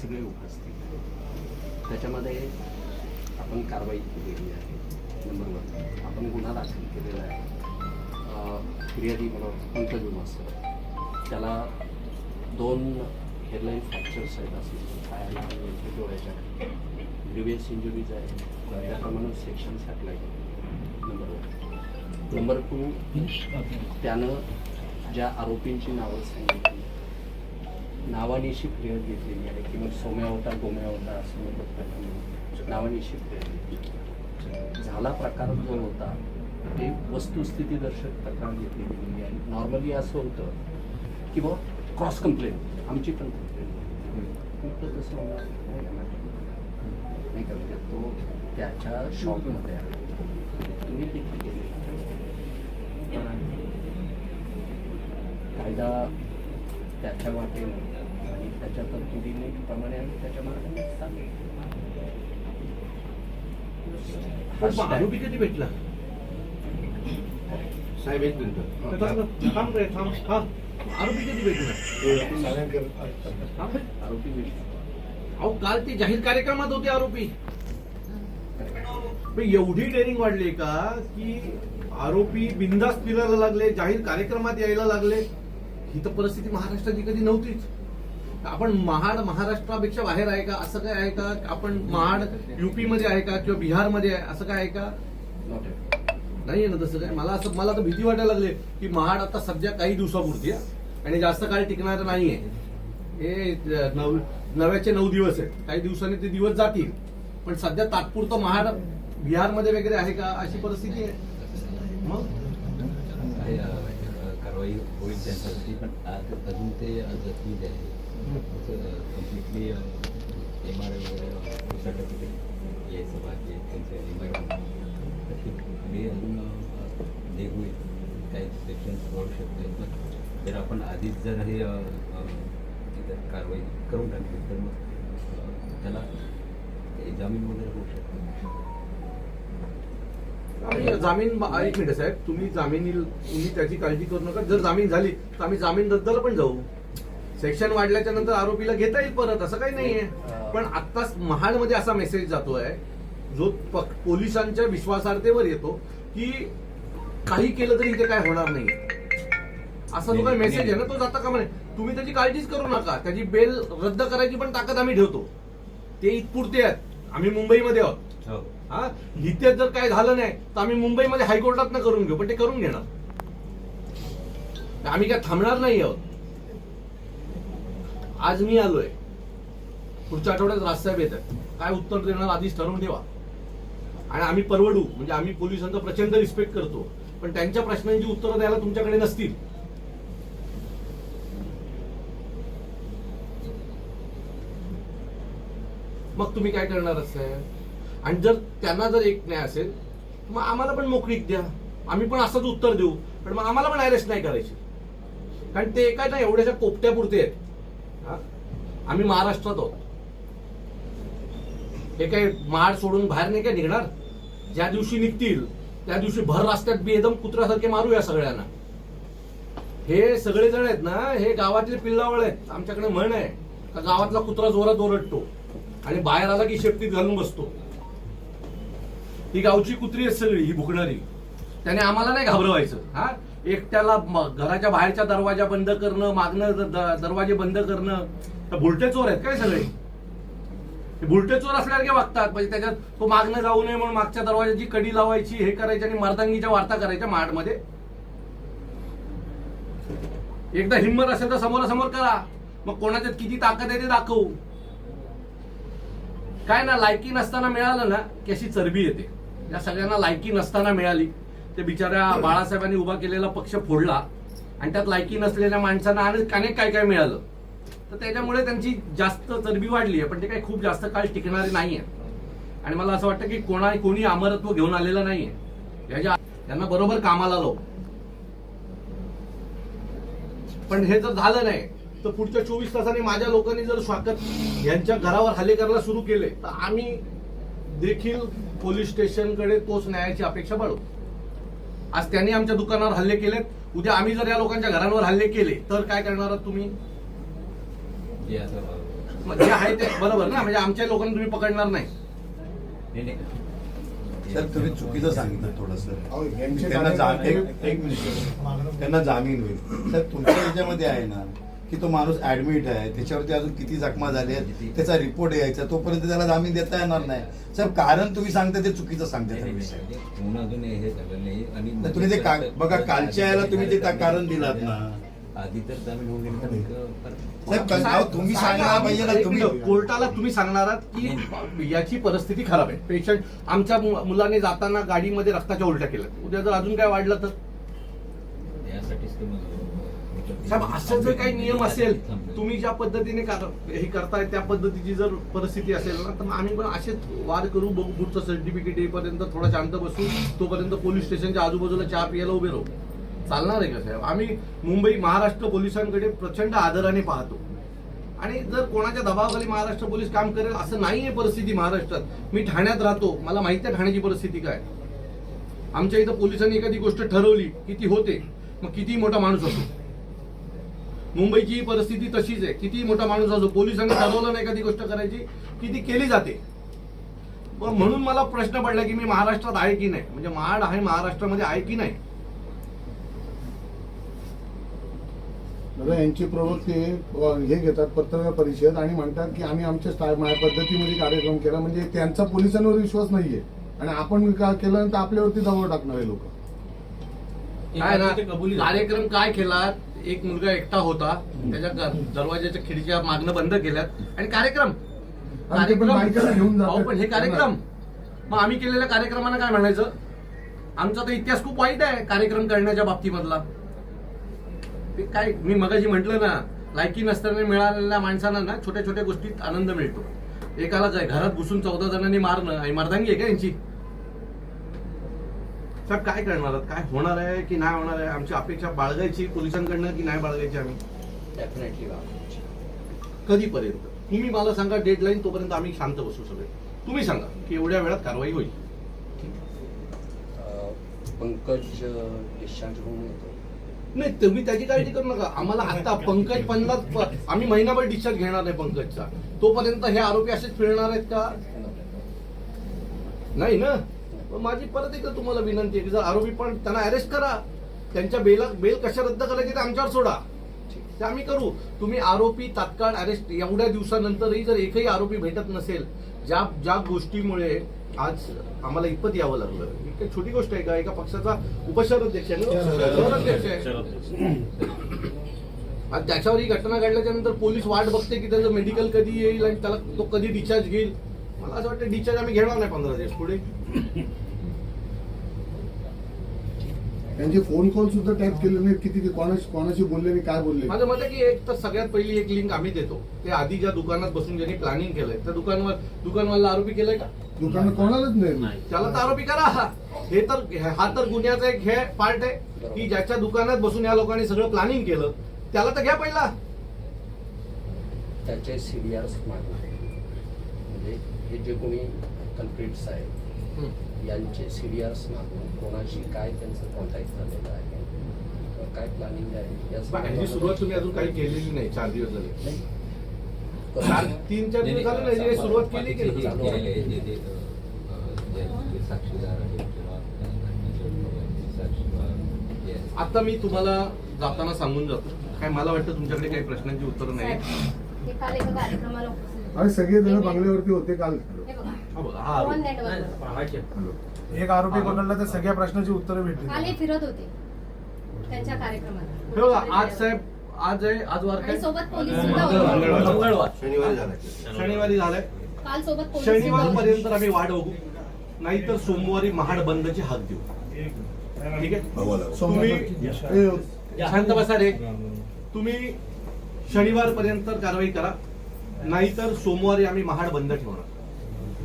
सगळे उपस्थित त्याच्यामध्ये आपण कारवाई केलेली आहे. नंबर वन आपण गुन्हा दाखल केलेला आहे. फिर्यादी वाटतं पंकज उमासर त्याला दोन हेअरलाईन फ्रॅक्चर्स आहेत असे. पायाला आणि यांच्या डोळ्याच्या. ग्रिवियस इंजुरीज आहे त्याप्रमाणे section apply number one number two त्यानं ज्या आरोपींची नावं सांगितली नावानिशी फिर्याद घेतलेली आहे किंवा सोम्या होता गोम्या होता असं म्हणतात नावानिशी फिर्याद झाला प्रकार जो होता ते वस्तुस्थिती दर्शक तक्रार घेतली गेलेली आहे. नॉर्मली असं होतं की बुवा क्रॉस कंप्लेंट आमची पण कंप्लेंट तसं होणार नाही का म्हणजे तो त्याच्या शॉपमध्ये आहे तुम्ही देखील गेले कायदा त्याच्या वाटेने त्याच्या तरतुदीने प्रमाणे आम्ही त्याच्या मार्गाने आरोपी कधी भेटला? साहेब एक मिनिट. थांब रे थांब आरोपी कधी भेटला? थांब. आरोपी भेटला. अहो काल ते जाहीर कार्यक्रमात होते आरोपी. एवढी डेअरिंग वाढली का की आरोपी बिंदास फिरायला लागले जाहीर कार्यक्रमात यायला लागले. ही तर परिस्थिती महाराष्ट्राची कधी नव्हतीच. आपण महाड महाराष्ट्रापेक्षा बाहेर आहे का? असं काय आहे का? आपण महाड युपी मध्ये आहे का? किंवा बिहारमध्ये आहे? असं काय आहे का. नाहीये ना तसं काय? मला असं मला तर भीती वाटायला लागली की महाड आता सध्या काही दिवसापुरती आहे. आणि जास्त काळ टिकणार नाहीये हे नव नव्याचे नऊ दिवस आहेत. काही दिवसांनी ते दिवस जातील. पण सध्या तात्पुरतं महाड बिहारमध्ये वगैरे आहे का? अशी परिस्थिती आहे. मग? कारवाई होईल त्यांच्यासाठी पण अजून ते जखमी आहे कम्प्लिटली एम आर आय वगैरे सर्टिफिकेट यायचं बाकी आहे त्यांचं एम आर मी अजून जे होईल काही सेक्शन्स वाढू शकते पण जर आपण आधीच जर हे अ, कारवाई करून टाकली तर मग त्याला ते जामीन वगैरे होऊ शकतो जामीन एक मिनिट साहेब तुम्ही जामीन तुम्ही त्याची काळजी करू नका. जर जामीन झाली तर आम्ही जामीन रद्दला पण जाऊ. सेक्शन वाढल्याच्या नंतर आरोपीला घेता येईल परत असं काही नाहीये. पण आत्ताच महाडमध्ये असा मेसेज जातोय जो पोलिसांच्या विश्वासार्हतेवर येतो की काही केलं तरी इथे काय होणार नाही असा जो काही मेसेज आहे ना तो जाता का म्हणे तुम्ही त्याची काळजीच करू नका. त्याची बेल रद्द करायची पण ताकद आम्ही ठेवतो. ते इथपुरते आहेत. आम्ही मुंबईमध्ये आहोत. हो. हा? इथे जर काय झालं नाही तर आम्ही मुंबईमध्ये हायकोर्टात न करून घेऊ पण ते करून घेणार. आम्ही काय थांबणार नाही आहोत. आज मी आलोय. पुढच्या आठवड्यात राजसाहेब येत काय उत्तर देणार आधीच ठरवून ठेवा. आणि आम्ही परवडू. म्हणजे आम्ही पोलिसांचा प्रचंड रिस्पेक्ट करतो. पण त्यांच्या प्रश्नांची उत्तरं द्यायला तुमच्याकडे नसतील. मग तुम्ही काय करणार साहेब आणि जर त्यांना जर एक न्याय असेल मग आम्हाला पण मोकळीक द्या. आम्ही पण असंच उत्तर देऊ. पण मग आम्हाला पण अरेस्ट नाही करायची. कारण ते काय ना एवढ्याशा कोपट्यापुरते आहेत. आम्ही महाराष्ट्रात आहोत. हे काही महाड सोडून बाहेर नाही काय निघणार? ज्या दिवशी निघतील त्या दिवशी भर रस्त्यात बी एकदम कुत्र्यासारखे मारूया सगळ्यांना. हे सगळे जण आहेत ना हे गावातले पिल्लावळ आहेत. आमच्याकडे म्हण आहे का गावातला कुत्रा जोरात ओरडतो आणि बाहेर आला की शेपटीत घालून बसतो. ही गावची कुत्री आहे सगळी ही भुकणारी. त्याने आम्हाला नाही घाबरवायचं. हा? एकट्याला घराच्या बाहेरच्या दरवाजा बंद करणं मागणं दरवाजे बंद करणं तर बुलटे चोर आहेत काय सगळे? बुलटे चोर असल्यासारखे वागतात. म्हणजे त्याच्यात तो मागणं जाऊ नये म्हणून मागच्या दरवाजाची कडी लावायची हे करायची आणि मर्दांगीच्या वार्ता करायच्या माडमध्ये एकदा हिंमत असेल तर समोरासमोर करा. मग कोणाच्यात किती ताकद आहे ते दाखवू. काय ना लायकी नसताना मिळालं ना की अशी चरबी येते. या सगळ्यांना लायकी नसताना मिळाली. ते बिचाऱ्या बाळासाहेबांनी उभा केलेला पक्ष फोडला. आणि त्यात लायकी नसलेल्या माणसांना आणि अनेक काय काय मिळालं? तर त्याच्यामुळे त्यांची जास्त चरबी वाढली आहे पण ते काही खूप जास्त काळ टिकणारे नाहीये. आणि मला असं वाटतं की कोणा कोणी अमरत्व घेऊन आलेलं नाहीये. याच्या त्यांना बरोबर कामाला लो पण हे जर झालं नाही तर पुढच्या चोवीस तासांनी माझ्या लोकांनी जर स्वागत यांच्या घरावर हल्ले करायला सुरू केले तर आम्ही देखील पोलीस स्टेशनकडे तोच न्यायाची अपेक्षा बाळू आज त्यांनी आमच्या दुकानावर हल्ले केलेत उद्या आम्ही जर या लोकांच्या घरांवर हल्ले केले तर काय करणार आहात तुम्ही? मग जे आहे ते बरोबर ना म्हणजे आमच्या लोकांना तुम्ही पकडणार नाही. नाही, नाही. सर तुम्ही चुकीचं सांगितलं थोडस. त्यांना जा- कार्यकर्ते- एक एक मिनिट. त्यांना जामीन होईल सर तुमच्या याच्यामध्ये आहे ना की तो माणूस ऍडमिट आहे त्याच्यावरती अजून किती जखमा झाली आहेत त्याचा रिपोर्ट यायचा तोपर्यंत त्याला जामीन देता येणार नाही. सर कारण तुम्ही सांगता ते चुकीचं सांगते नाही, नाही, सर नाही. म्हणून अजून हे झालं नाही. आणि नाही, तुम्ही ते का- बघा, कालच्या याला तुम्ही जे का- कारण दिलात ना. आधी तर जामीन होऊन गेली तुम्ही पाहिजे ना तुम्ही कोर्टाला तुम्ही सांगणार आहात की याची परिस्थिती खराब आहे. पेशंट आमच्या मुलाने जाताना गाडीमध्ये रक्ताच्या उलट्या केल्या उद्या जर अजून काय वाढलं तर? साहेब असं जर काही नियम असेल तुम्ही ज्या पद्धतीने हे करताय त्या पद्धतीची जर परिस्थिती असेल ना तर आम्ही पण असेच वाद करू बघू पुढचं सर्टिफिकेट येईपर्यंत थोडा शांत बसू तोपर्यंत पोलीस स्टेशनच्या आजूबाजूला चहा पियाला उभे राहू. चालणार आहे का साहेब? आम्ही मुंबई महाराष्ट्र पोलिसांकडे प्रचंड आदराने पाहतो. आणि जर कोणाच्या दबावाखाली महाराष्ट्र पोलीस काम करेल असं नाही आहे परिस्थिती महाराष्ट्रात. मी ठाण्यात राहतो. मला माहिती आहे ठाण्याची परिस्थिती काय. आमच्या इथं पोलिसांनी एखादी गोष्ट ठरवली की ती होते मग किती मोठा माणूस असतो मुंबईची परिस्थिती तशीच आहे. किती मोठा माणूस असो पोलिसांनी ठरवलं नाही एखादी गोष्ट करायची की ती केली जाते. म्हणून मला प्रश्न पडला की मी महाराष्ट्रात आहे की नाही? म्हणजे महाड आहे महाराष्ट्रामध्ये आहे की नाही? दादा यांची प्रवृत्ती हे घेतात पत्रकार परिषद आणि म्हणतात की आम्ही आमच्या पद्धतीमध्ये कार्यक्रम केला. म्हणजे त्यांचा पोलिसांवर विश्वास नाहीये. आणि आपण का केलं तर आपल्यावरती दबाव टाकणारे लोक. काय ना कार्यक्रम काय केला एक मुलगा एकटा होता त्याच्या दरवाजाच्या खिडक्या मागणं बंद केल्यात. आणि कार्यक्रम. आणि ते पण हे कार्यक्रम. मग आम्ही केलेल्या कार्यक्रमांना काय म्हणायचं? आमचा तर इतिहास खूप वाईट आहे कार्यक्रम करण्याच्या बाबतीमधला. ते काय मी मगाशी म्हंटल ना लायकी नसताना मिळालेल्या माणसांना ना छोट्या छोट्या गोष्टीत आनंद मिळतो. एकाला काय घरात घुसून चौदा जणांनी मारणं आणि मर्दांगी आहे का यांची? साहेब काय करणार? काय होणार आहे की नाही होणार आहे? आमची अपेक्षा बाळगायची पोलिसांकडनं की नाही बाळगायची आम्ही? डेफिनेटली कधीपर्यंत? तुम्ही मला सांगा डेडलाईन तोपर्यंत आम्ही शांत बसू सगळे. तुम्ही सांगा की एवढ्या वेळात कारवाई होईल. पंकज डिस्चार्ज होऊन येतो. नाही तुम्ही त्याची काळजी करू नका. आम्हाला आता पंकज पन्नास आम्ही महिनाभर डिस्चार्ज घेणार नाही पंकजचा. तोपर्यंत हे आरोपी असेच फिरणार आहेत का? नाही ना? माझी परत एकदा तुम्हाला विनंती आहे की जर आरोपी पण त्यांना अरेस्ट करा. त्यांच्या बेला बेल कशा रद्द करायची ते आमच्यावर सोडा. ते आम्ही करू. तुम्ही आरोपी तात्काळ अरेस्ट एवढ्या दिवसानंतरही जर एकही आरोपी भेटत नसेल ज्या ज्या गोष्टीमुळे आज आम्हाला इतपत यावं लागलं. ही काही छोटी गोष्ट आहे का? एका पक्षाचा उपशहराध्यक्ष आणि त्याच्यावर ही घटना घडल्याच्या नंतर पोलीस वाट बघते की त्याचं मेडिकल कधी येईल आणि त्याला तो कधी डिस्चार्ज घेईल? मला असं वाटतं डिस्चार्ज आम्ही घेणार नाही पंधरा दिवस पुढे. त्यांचे फोन कॉल सुद्धा टॅप केले नाहीत. किती ते कोणाशी कोणाशी बोलले आणि काय बोलले? माझं मत आहे की एक तर सगळ्यात पहिली एक लिंक आम्ही देतो. ते आधी ज्या दुकानात बसून ज्यांनी प्लॅनिंग केलंय त्या दुकानवर दुकानवाला आरोपी केलंय का? दुकान कोणालाच नाही. त्याला तर आरोपी करा. हे तर हा तर गुन्ह्याचा एक हे पार्ट आहे की ज्याच्या दुकानात बसून या लोकांनी सगळं प्लॅनिंग केलं त्याला तर घ्या पहिला. त्याचे मागणार म्हणजे हे जे कोणी कल्प्रिट्स आहेत यांचे सिरियर्स मागून कोणाशी काय त्यांचं कॉन्टॅक्ट झालेलं आहे काय प्लॅनिंग आहे या ह्याची सुरुवात तुम्ही अजून काही केलेली नाही चार दिवस झाले नाही. चार तीन चार दिवस झाले नाही जे सुरुवात केली की नाही? चालू आहे. केलेले जे- जे, अं, जे जे साक्षीदार आहेत किंवा घटनेचे साक्षीदार जे आहेत. आता मी तुम्हाला जाताना सांगून जातो काय मला वाटतं तुमच्याकडे काही प्रश्नांची उत्तरं नाही ते काल एका कार्यक्रमाला उपस्थित होते. आणि सगळे जण बंगल्यावरती होते काल हे बघा, पवन. एक आरोपी पकडला तर सगळ्या प्रश्नाची उत्तरं काल हे भेटली फिरत होते. त्यांच्या हे कार्यक्रमात बघा आज साहेब आज आहे आज वार आणि काय सोबत पोलीस सुद्धा होते. मंगळवार. शनिवारी झालाय शनिवारी झालाय. काल सोबत पोलीस सुद्धा शनिवार होते. पर्यंत आम्ही वाट बघू. नाहीतर सोमवारी महाड बंदची हाक देऊ. ठीक आहे? तुम्ही शांत बसा रे. तुम्ही शनिवार पर्यंत कारवाई करा. नाहीतर सोमवारी आम्ही महाड बंद ठेवणार.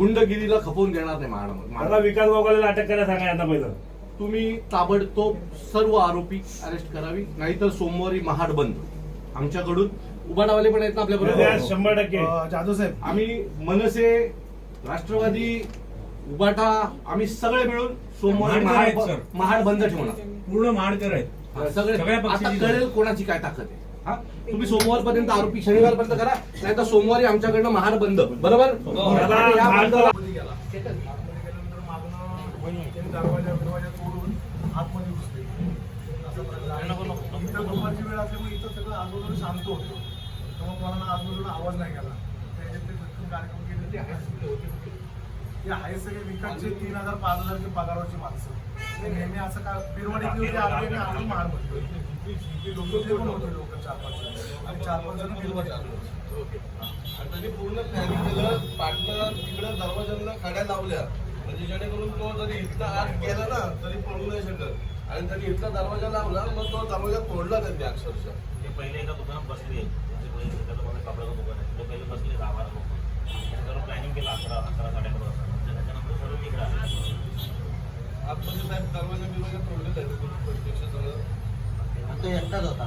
गुंडगिरीला खपवून देणार नाही महाड मला विकास गोगाला अटक करायला सांगा यांना पहिलं. तुम्ही ताबडतोब सर्व आरोपी अरेस्ट करावी नाहीतर सोमवारी महाड बंद. आमच्याकडून उबाडावाले पण आहेत ना आपल्या बरोबर? शंभर टक्के. जाधव साहेब. आम्ही मनसे राष्ट्रवादी उबाटा आम्ही सगळे मिळून सोमवारी महाड आहेत, महाड सर. महाड बंद ठेवणार. पूर्ण माडकर आहेत. सगळे सगळ्या आता पक्षाची कळेल कोणाची काय ताकद आहे. हा? तुम्ही सोमवारपर्यंत आरोपी शनिवारपर्यंत करा नाही तर सोमवारी आमच्याकडनं महाड बंद. बरोबर? आणि या बंदला- दरवाजा दरवाजा तोडून आतमध्ये घुसले असा प्रकार आहे. इथं दुपारची वेळ असल्यामुळे इथं सगळं आजूबाजूला शांत होतं त्यामुळे कोणाला आजूबाजूला आवाज नाही गेला त्याच्यात ते भक्कम कार्यक्रम केले. ते होते ते आहे सगळे विकासचे तीन हजार पाच हजारचे पगारावरची माणसं ते नेहमी असं का बिरवाडी महाडमध्ये ते पण होते लोक चार पाच जण. आणि चार पाच जण आणि त्यांनी पूर्ण प्लॅनिंग केलं पाटणं तिकडं दरवाजांना खड्या लावल्या. म्हणजे जेणेकरून तो जरी इथला आत गेला ना तरी पळू नाही शकत. आणि त्यांनी इथला दरवाजा लावला मग तो दरवाजा तोडला त्यांनी अक्षरशः. ते पहिले एका दुकानात बसले. म्हणजे पहिले एका दुकानात कपड्याचं दुकान आहे. ते पहिले बसले दहा बारा लोक. त्याच्यावर प्लॅनिंग केलं अकरा अकरा साडे अकरा वाजता. त्याच्यानंतर सर्व तिकडे आले. आतमध्ये साहेब दरवाजा बिरवाजा तोडले त्यांनी प्रत्यक्ष सगळं. तो एकटाच होता.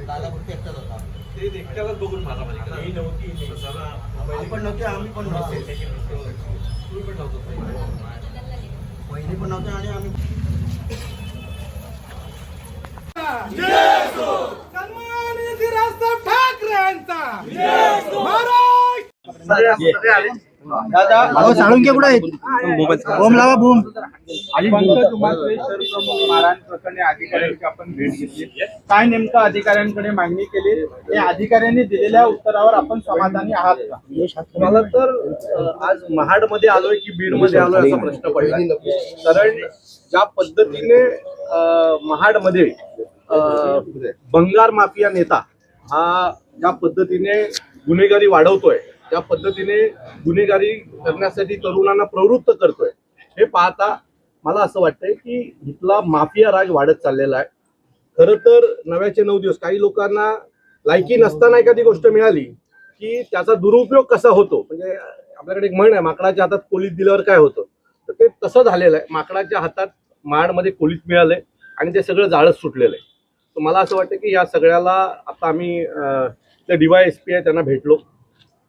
दादा फक्त एकटाच होता. ते एकट्यालाच बघून माझा माझी ही नव्हती आपण नव्हते आम्ही पण नव्हते. तुम्ही पण नव्हतो पहिली पण नव्हते आणि आम्ही अहो साळुंके कुठे आहेत? ओम लावा बूम मारहाण प्रकरणी अधिकाऱ्यांची आपण भेट घेतली. काय नेमकं अधिकाऱ्यांकडे मागणी केली? या अधिकाऱ्यांनी दिलेल्या उत्तरावर आपण समाधानी आहात का? मला तर आज महाडमध्ये आलोय की बीडमध्ये आलोय असा प्रश्न पडला. कारण ज्या पद्धतीने महाडमध्ये अ, बंगार माफिया नेता हा ज्या पद्धतीने गुन्हेगारी वाढवतोय ज्या पद्धतीने गुन्हेगारी करण्यासाठी तरुणांना प्रवृत्त करतोय हे पाहता मला असं वाटतंय की इथला माफिया राज वाढत चाललेला आहे. खरं तर नव्याचे नऊ दिवस काही लोकांना लायकी नसताना एखादी गोष्ट मिळाली की त्याचा दुरुपयोग कसा होतो? म्हणजे आपल्याकडे एक म्हण आहे माकडाच्या हातात कोलीत दिल्यावर काय होतं? तर ते तसं झालेलं आहे. माकडाच्या हातात माडमध्ये कोलीत मिळालंय आणि ते सगळं जाळच सुटलेलं आहे. तर मला असं वाटतं की या सगळ्याला आता आम्ही ते डीवाय एस पी आहे त्यांना भेटलो.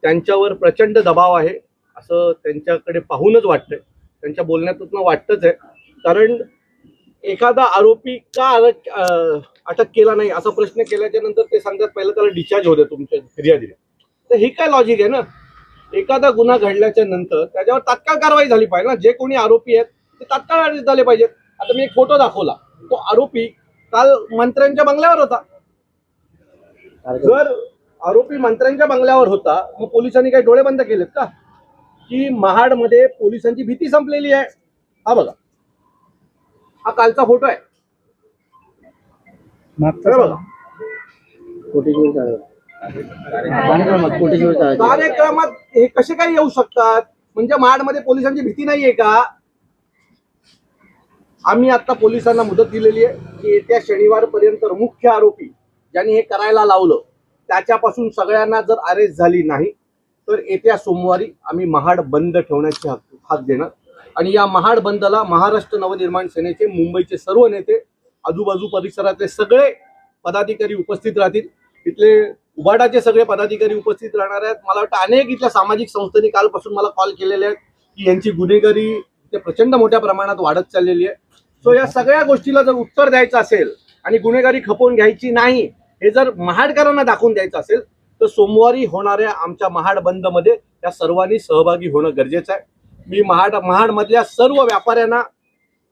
त्यांच्यावर प्रचंड दबाव आहे असं त्यांच्याकडे पाहूनच वाटतंय. त्यांच्या बोलण्यातून वाटतंच आहे. कारण एखादा आरोपी का अटक अटक केला नाही असा प्रश्न केल्याच्यानंतर ते सांगतात पहिलं त्याला डिस्चार्ज होते तुमच्या फिर्यादीने तर हे काय लॉजिक आहे ना? एखादा गुन्हा घडल्याच्या नंतर त्याच्यावर तात्काळ कारवाई झाली पाहिजे ना? जे कोणी आरोपी आहेत ते तात्काळ अरेस्ट झाले पाहिजेत. आता मी एक फोटो दाखवला. तो आरोपी काल मंत्र्यांच्या बंगल्यावर होता. जर आरोपी मंत्र्यांच्या बंगल्यावर होता. मग पोलिसांनी काही डोळे बंद केलेत का? की महाडमध्ये पोलिसांची भीती संपलेली आहे. हा बघा. हा कालचा फोटो आहे. बघा. कार्यक्रमात हे कसे काय येऊ शकतात? म्हणजे महाडमध्ये पोलिसांची भीती नाहीये का? आम्ही आता पोलिसांना मुदत दिलेली आहे की येत्या शनिवारपर्यंत मुख्य आरोपी ज्यांनी हे करायला लावलं त्याच्यापासून सगळ्यांना जर अरेस्ट झाली नाही तर येत्या सोमवारी आम्ही महाड बंद ठेवण्याची हाक हात देणार. आणि या महाड बंदला महाराष्ट्र नवनिर्माण सेनेचे मुंबईचे सर्व नेते आजूबाजू परिसरातले सगळे पदाधिकारी उपस्थित राहतील. इथले उबाडाचे सगळे पदाधिकारी उपस्थित राहणार आहेत. मला वाटतं अनेक इथल्या सामाजिक संस्थांनी कालपासून मला कॉल केलेले आहेत की यांची गुन्हेगारी ते प्रचंड मोठ्या प्रमाणात वाढत चाललेली आहे. सो या सगळ्या गोष्टीला जर उत्तर द्यायचं असेल आणि गुन्हेगारी खपवून घ्यायची नाही हे जर महाडकरांना दाखवून द्यायचं असेल तर सोमवारी होणाऱ्या आमच्या महाड बंदमध्ये या सर्वांनी सहभागी होणं गरजेचं आहे. मी महाड महाडमधल्या सर्व व्यापाऱ्यांना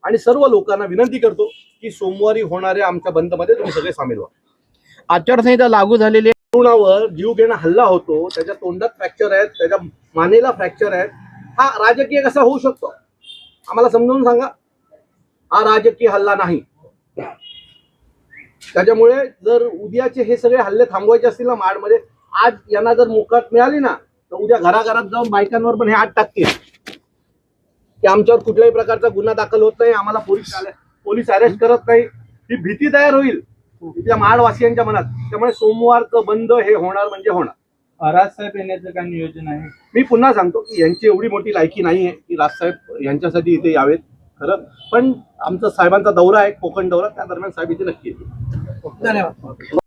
आणि सर्व लोकांना विनंती करतो की सोमवारी होणाऱ्या आमच्या बंदमध्ये तुम्ही सगळे सामील व्हा. आचारसंहिता लागू झालेली. तरुणावर जीव घेणं हल्ला होतो त्याच्या तोंडात फ्रॅक्चर आहेत त्याच्या मानेला फ्रॅक्चर आहेत. हा राजकीय कसा होऊ शकतो? आम्हाला समजून सांगा. हा राजकीय हल्ला नाही. त्याच्यामुळे जर उद्याचे हे सगळे हल्ले थांबवायचे असतील ना माडमध्ये आज यांना जर मोकाट मिळाली ना तर उद्या घराघरात जाऊन बायकांवर पण हे आठ टाकतील. की आमच्यावर कुठल्याही प्रकारचा गुन्हा दाखल होत नाही आम्हाला पोलीस पोलीस अरेस्ट करत नाही. ही भीती तयार होईल. इथल्या महाडवासियांच्या मनात. त्यामुळे सोमवारचं बंद हे होणार म्हणजे होणार. राजसाहेब येण्याचं काय नियोजन आहे? मी पुन्हा सांगतो की यांची एवढी मोठी लायकी नाही आहे की राजसाहेब यांच्यासाठी इथे यावेत. खरं? पण आमचा साहेबांचा दौरा आहे कोकण दौरा त्या दरम्यान साहेब इथे नक्की येतील. धन्यवाद.